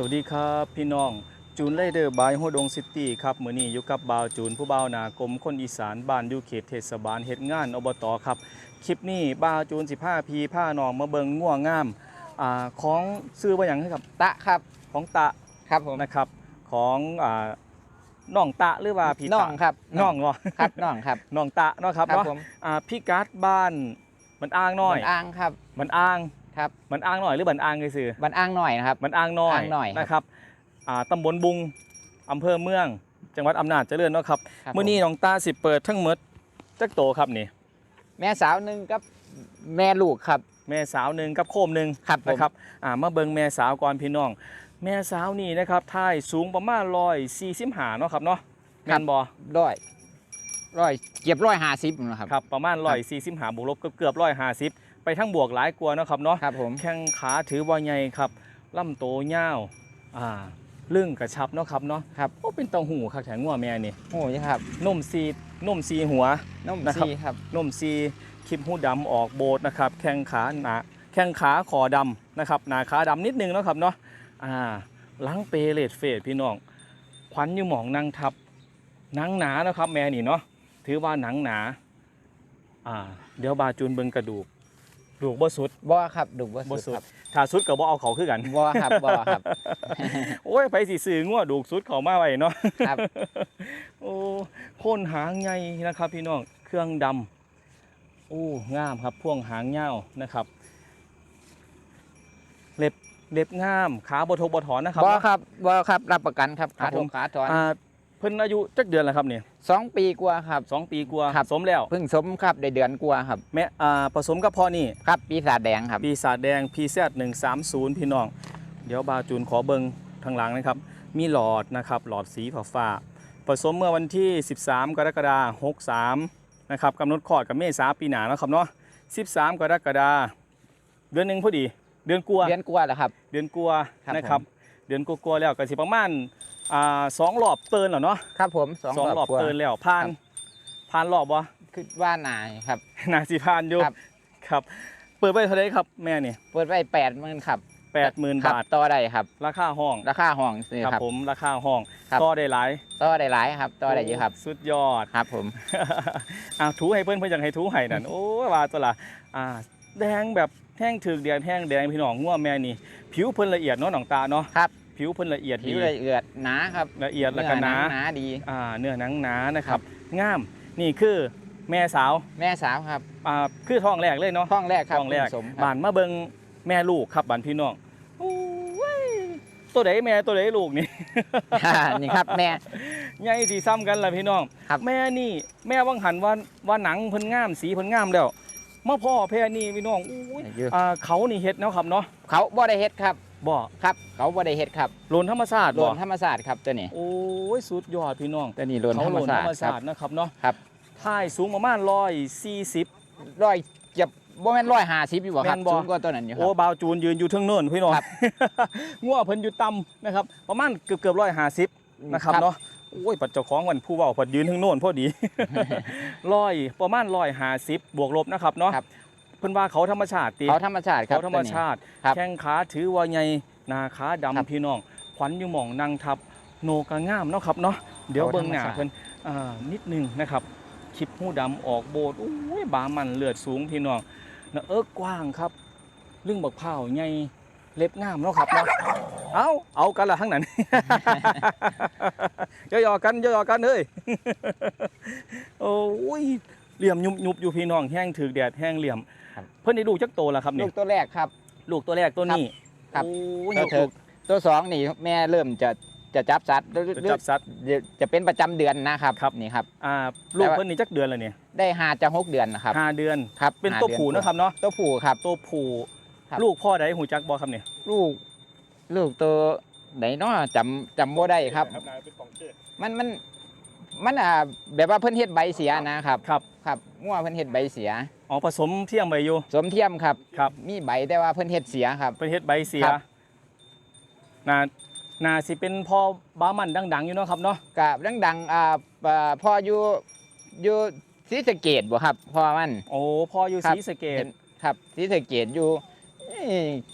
สวัสดีครับพี่น้องจูนไลเดอร์บายโฮดงซิตี้ครับมื้อนี้อยู่กับบาวจูนผู้บ่าวหนากรมคนอีสานบ้านอยู่เขตเทศบาลเฮ็ดงานอบตครับคลิปนี้บาวจูน15พีผ้าน้องมาเบิงง่วงงามอ่าของซื้อว่าหยังครับตะครับของตะครับผมนะครับของอ่าน้องตะหรือว่าพี่น้อตะงครับน้องเนาะครับน้องครับน้องตะเนาะครับครับเนาะผมอ่าพี่การ์ดบ้านมันอ้างน้อยบันอ้างครับมันอ้าง ครับมันอ้างหน่อยหรือบันอ้างซื่อบันอ้างหน่อยนะครับมันอ้างน้อยอ้างน้อยครับนะครับอ่าตำบลบุงอำเภอเมือง จังหวัดอำนาจเจริญเนาะครับครับมื้อนี้น้องตาสิเปิดทั้งหมดจักโตครับนี่ แม่สาวหนึ่งกับแม่ลูกครับ แม่สาวหนึ่งกับโคมหนึ่งครับผมนะครับอ่ามาเบิ่งแม่สาวก่อนพี่น้อง แม่สาวนี่นะครับท่ายสูงประมาณ145เนาะครับเนาะแม่นบ่ร้อยร้อยเก็บร้อยห้าสิบนะครับครับประมาณ145บวกลบก็เกือบ150 ไปทั้งบวกหลายกว่าเนาะครับเนาะครับผม แข้งขาถือว่าใหญ่ครับลำโตยาวอ่าลึ่งกระชับเนาะครับเนาะครับ โอ้เป็นเตาหูคักแข็งงัวแม่นี่โอ้ยครับนุ่มซีนุ่มซีหัวนุ่มนะครับ ซีครับ นุ่มซีคลิปหูดำออกโบดนะครับ แข้งขาหนาแข้งขาคอดำนะครับหนาขาดำนิดนึงเนาะครับเนาะอ่าหลังเปเลดเฟดพี่น้องควันอยู่หมองนางทับหนังหนานะครับ แม่นี่เนาะถือว่าหนังหนาอ่าเดี๋ยวบาจูนเบิงกระดูก ดูกบ่สุดบ่ครับดูบ่บ่สุสุดดครับถ้าสุดก็บ่เอาเขาคือกัน บ่ครับบ่ครับ โอ้ยไปสิซื้องัวดูกสุดเขามาไว้เนาะครับ โอ้โคนหางใหญ่นะครับ พี่น้องเครื่องดำโอ้งามครับพ่วงหางยาวนะครับ เล็บเล็บงาม ขาบทกบถอนนะครับบ่ครับบ่ครับรับประกันครับครัขาบทผงมขาถอนอ่าเพิ่นอายุจักเดือนแล้วครับเนี่ยสองปีกว่าครับ สองปีกว่าครับ สมแล้วเพิ่งสมครับได้เดือนกว่าครับแม่อ่าผสมกับพ่อนี่ครับปีศาจแดงครับ ปีศาจแดง PZ 130 พี่น้อง เดี๋ยวบาจูนขอเบิงทางหลังนะครับ มีหลอดนะครับหลอดสีฟ้าฟ้าๆผสมเมื่อวันที่ 13 กรกฎาคม63นะครับกำหนดคลอดกับเมษาปีหน้านะครับเนาะ13 กรกฎาคมเดือนหนึ่งพอดี เดือนกลัวาเดือนกว่าแล้วครับ เดือนกลัวาครับ นะครับผมเดือนกลัวาๆแล้วก็สิประมาณ อ่าสองรอบเตินแล้วเนาะครับผมสองสองรอบกว่าเตินแล้วผ่านครับผ่านรอบวะคือว่าหนายครับน่าสิผ่านอยู่ครับ ครับ เปิดไปเท่าไหรครับแม่นี่เปิดไว้แปดหมื่นครับแปดหมื่นครับบาทต่อได้ครับ ราคาห้อง ราคาห้องนี่ครับครับผมราคาห้องครับก็ได้หลายต่อได้หลายครับต่อได้เยอะครับ สุดยอดครับผมอะถูให้เพื่อนเพื่อนอยากให้ถูให้นั่นโอ้ยว่าตัวละอ่าแดงแบบแห้งถึกแดงแห้งแดงพี่น้องง่วแม่นี่ ผิวเพิ่นละเอียดเนาะหนองตาเนาะครับ ผิวเพิ่นละเอียดผิดีวละเอียดหนาครับละเอียดแล้วก็หนาเอหนาดี อ่าเนื้อหนังหนานะครับงามนี่คือแม่สาวแม่สาวครับอ่าคือท้องแรกเลยเนาะ ท้องแรกครับท้องแรกผสมครับบ้านมาเบิงแม่ลูกครับบ้านพี่น้องโอ้ยตัวไหนแม่ตัวไหนลูกนี่ อ่านี่ครับแม่ ใหญ่สีซ้ำกันล่ะพี่น้อง ครับ แม่นี่แม่วังหันว่าว่าหนังเพิ่นงามสีเพิ่นงามแล้วมาพ่อแพ่นี่พี่น้องอุ้ยอยู่อ่าเขานี่เฮ็ดเนาะครับเนาะเขาบ่ได้เฮ็ดครับ บ่ครับ เขาบ่ได้เฮ็ดครับโลนธรรมชาติโลบ่นธรรมศาสตร์ครับตัวนี้โอ้ยสุดยอดพี่น้องตัวนี้โลนเขาธรรโลมนธศารสตรมร์ครัชาบตินะครับเนาะครับ ท่ายสูงประมาณ140 ร้อยเก็บบ่แม่นร้อยห้าสิบอยู่บ่ครับแม่นบ่ สูงกว่าตัวนั้นอยู่คโอ้รับ บาวจูนยืนอยู่เทึงเนินพี่น้องครับ งัวเพิ่นอยู่ต่ำนะครับ ประมาณเกือบเกือบ150นะครับเนาะโอ้ยปัจเจ้าของวันผู้เว้าเพิ่นยืนเทึงโน่นพอดี ร้อยประมาณ150บวกลบนะครับเนาะครับ เพิ่นว่าเขาธรรมชาติติเขาธรรมชาติครับเขาธรรมชาติ ครับแข้งขาถือว่าใหญ่หนาขาครับดำพี่น้องขวัญอยู่หม่องนั่งทับโนกางามเนาะครับเนาะเดี๋ยวเขาเบิ่งหน้าธรรมชาติ เพิ่นอ่านิดหนึงนะครับคลิปหูดำออกโบดโอ้ยบามันเลือดสูงพี่น้องนะเอิกกว้างครับเรื่องบักเผาวใหญ่เล็บงามเนาะครับเนาะเอาเอากันละทั้งนั้น ย่อๆกันย่อๆกันเฮ้ย โอ้ย เหลี่ยมยุบยุบอยู่พี่น้องแห้งถือแดดแห้งเหลี่ยม ครับ เพิ่นได้ดูจักโตแล้วครับลูนี่กตัวแรกครับ ลูกตัวแรกตัวนี้ครับ โอ้ยตัวเถิกตัวสองนี่แม่เริ่มจะจะจับสัตว์หรือจะหรือจับสัตว์ จะเป็นประจำเดือนนะครับครับ นี่ครับ อ่าลูกแต่ว่า เพิ่นนี่จักเดือนแล้วเนี่ยได้หาจะหกเดือนนะครับห้าเดือน ครับเป็นห้าตัวดือผู้นะครับเนาะตัวผู้ครับ ตัวผู้ครับ ลูกพ่อใดหูจักบ่ครับเนี่ยลูก ลูกตัวไหนเนาะจำจำบ่ได้ครับ มันมันมันอ่าแบบว่าเพิ่นเฮ็ดใบเสียนะครับ ครับ ครับมั่วเพิ่นเฮ็ดใบเสีย อ๋อผสมเทียมไปอยู่ สมเทียมครับ ครับ มีใบแต่ว่าเพิ่นเฮ็ดเสียครับ เป็นเฮ็ดใบเสียครับ น่าน่าสิเป็นพ่อบามันดังๆอยู่เนาะครับเนาะ กับดังๆอ่าอ่าพ่ออยู่อยู่ศรีสะเกดบ่ครับพ่อมัน โอ้พ่ออยู่ครัศบรีสะเกเห็ษนครับศรีสะเกดอยู่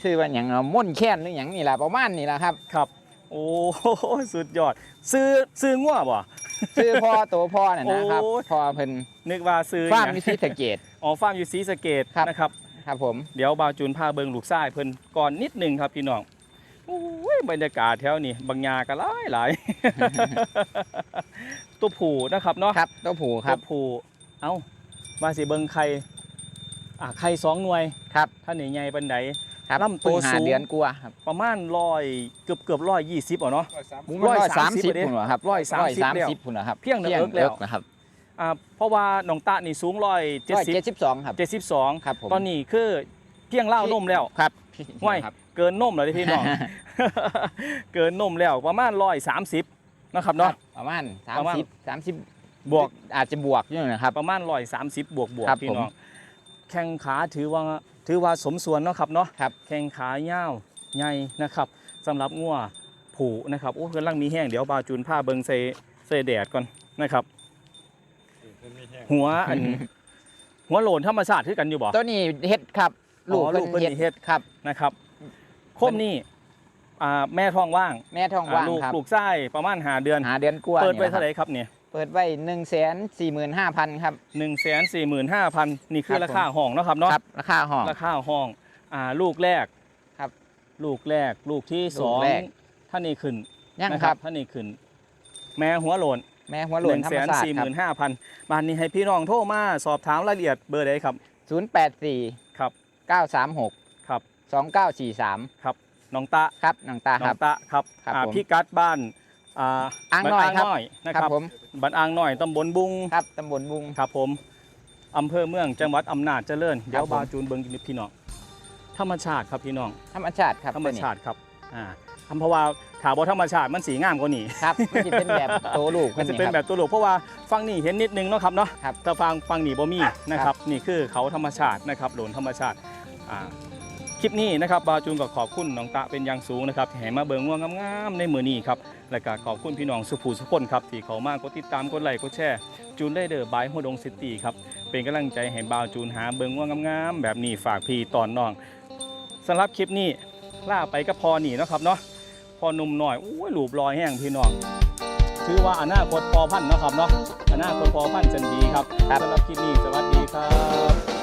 ชื่อว่าอย่างเนาะม่อนแค้นหรืออย่างนี่แหละประมาณนี่แหละครับ ครับ โอ้โหสุดยอด ซื้อซื้อง่วบ่ชื่อพ่อตัวพ่อน่ะนะครับโอ้ยพ่อเพิ่นนึกว่าซื้อฟาร์มหยังวิสิสะเกตอ๋อฟาร์มอยู่ศรีสะเกดครับนะครับครับผมเดี๋ยวบาวจูนพาเบิงลูกทรายเพิ่นก่อนนิดหนึงครับพี่น้องโอ้ยบรรยากาศแถวนี้บางยาก็หลายหลายตัวผูนะครับเนาะครับตัวผูคตัรับวผูเอ้าว่าสิเบิงไข่อ่าไข่สองหน่วยครับท่านใหญ่ๆปันใด ครับลำตัวเพิ่งหาสูง เดือนกว่าครับประมาณร้อยเกือบเกือบร้อยยี่สิบอะเนาะ ร้อยสามสิบ130พุ่นเหรอครับร้อยสามสิบสามแล้วสิบพุ่นเหรอครับเพียงเอิกแล้ว นะครับอ่าเพราะว่าน้องตะนี่สูงร้อยเจ็ดร้อยสิบเจ็ดสิบสองครับเจ็ดสิบสองครับผมตอนนี้คือเพียงเล่านมแล้ว ครับห้วย ครับ เกินนมแล้วเด้อพี่น้อง เกินนมแล้วประมาณร้อยสามสิบนะครับเนาะ ประมาณสามประมาณ สิบสามสิบบวกอาจจะบวกอยู่นะครับ ประมาณร้อยสามสิบบวกบวกครับพี่ผมน้อง แข้งขาถือว่า ถือว่าสมส่วนเนาะครับเนาะครับ แข้งขายาวใหญ่นะครับสำหรับงัวผูนะครับโอ้กำลังมีแห้งเดี๋ยวบาวจูนผ้าเบิงใส่ใส่แดดก่อนนะครับ หัวอัน หัวโหลนธรรมชาติคือกันอยู่บ่ ตัวนี้เฮ็ดครับอ๋อลูกเพิ่นนี่เฮ็ด ครับ นะครับโคมนี่อ่าแม่ท้องว่างแม่ท้องว่างอ่าลูกครับลูกไส้ประมาณหาเดือน หาเดือนกว่าเปิดไปนี่แหละคเท่ารับไหร่ครับเนี่ย เปิดไว้หนึ่งแสนสี่หมื่นห้าพันครับหนึ่งแสนสี่หมื่นห้าพันนี่คือครับ ราคาห้องเนาะครับเนาะครับราคาห้อง ราคาห้องอ่าลูกแรกครับลูกแรกลูกที่สลูอกงแรก ท่านนี่ขึ้นยังนะครับท่านนี่ขึ้น แม่หัวโหลนแม่หัวโหหล่นนึ่งธรแสรมนศาสตสี่ร์หครับมื่นห้าพันบานนี้ให้พี่น้องโทรมาสอบถามรายละเอียดเบอร์ใดครับศูนย์แปดสี่ครับเก้าสามหกครับสองเก้าสี่สามครับน้องตะ ครับน้องตาน้คอรังบตะครับครับอ่าผม พี่กัดบ้าน อ่าอ่างน้อยบ้ครับน้อยนะคครัรับบผมบ้านอ่างน้อยตำบลบุงครับตำบลบุง ครับผมอำเภอเมืองจังหวัดอำนาจเจริญเดี๋ยวผม บาวจูนเบิงพี่น้องธรรมชาติครับพี่น้อง ธรรมชาติครับธรรมตัวนี้ชาติครับอ่าทำเพราะว่าถาบอธรรมชาติมันสีงามกว่านี้ครับมันจะเป็นแบบโตลูกมันจะเป็นครับแบบตัวหลกเพราะว่าฟังนี่เห็นนิดนึงเนาะครับเนาะครับ แต่ฟังฟังนี่บ่มีนะครับนี่คือเขาธรรมชาตินะครับโหลนธรรมชาติอ่าค ลิปนี้นะครับบาวจูนก็ขอบคุณน้องตะเป็นอย่างสูงนะครับที่ให้มาเบิงว่างงามๆในมือนี้ครับและก็ขอบคุณพี่น้องสุภูสุพนครับที่เขามากดติดตามกดไลค์กดแชร์จูนได้เดอร์บายหัวดงซิตี้ครับเป็นกำลังใจให้บาวจูนหาเบิงว่างามๆแบบนี้ฝากพี่ตอนน้องสำหรับคลิปนี้ล่าไปก็พอนี่เนาะครับเนาะพอหนุ่มหน่อยโอ้ยหลูบลอยแห้งพี่น้องถือว่าอนาคตพอพันธุ์เนาะครับเนาะอนาคตพอพันธุ์จันดีครับครับสำหรับคลิปนี้สวัสดีครับ